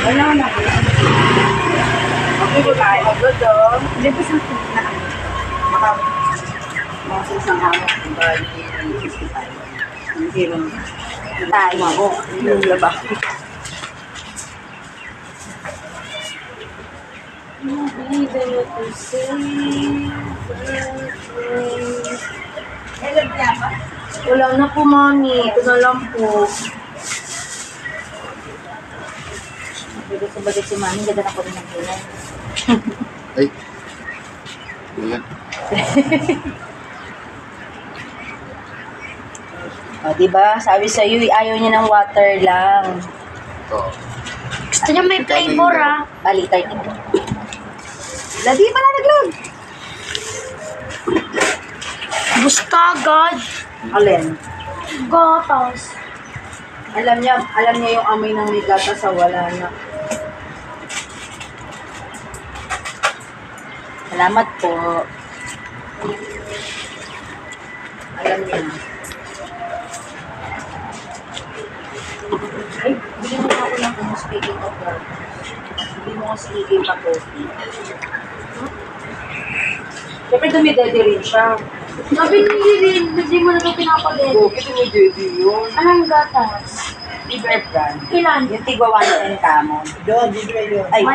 Wala na. Okay, ba? Agad oh. Hindi pa sa na. Maka, mga sa isang araw, bali, 55. Hindi rin. Tayo. Ako, yung laba. Wala na po, mami. Ito na lang po. Bagay si mami. Ganda na po rin ang. Ay. Ayan. O, diba? Sabi sa'yo, ayaw niya ng water lang. Ito. Gusto niya may flavor ah. Balitay nito. Lagi pa na naglag. Gusto agad. Alin? Gatas. Alam niya, alam niya yung amoy ng may gata sa wala na. Salamat po. Alam niya. Ay, bigyan mo ako ng kung speaking of that. Hindi mo ko sige pa coffee. Siyempre dumidede rin siya. Sabi ni Rin, hindi mo na ito pinapagay. Coffee dumidede yun. Anong gatas? Liver brand. Ilan? Yung tigwa 110 kamo. Doon, bibigay yun. Ay,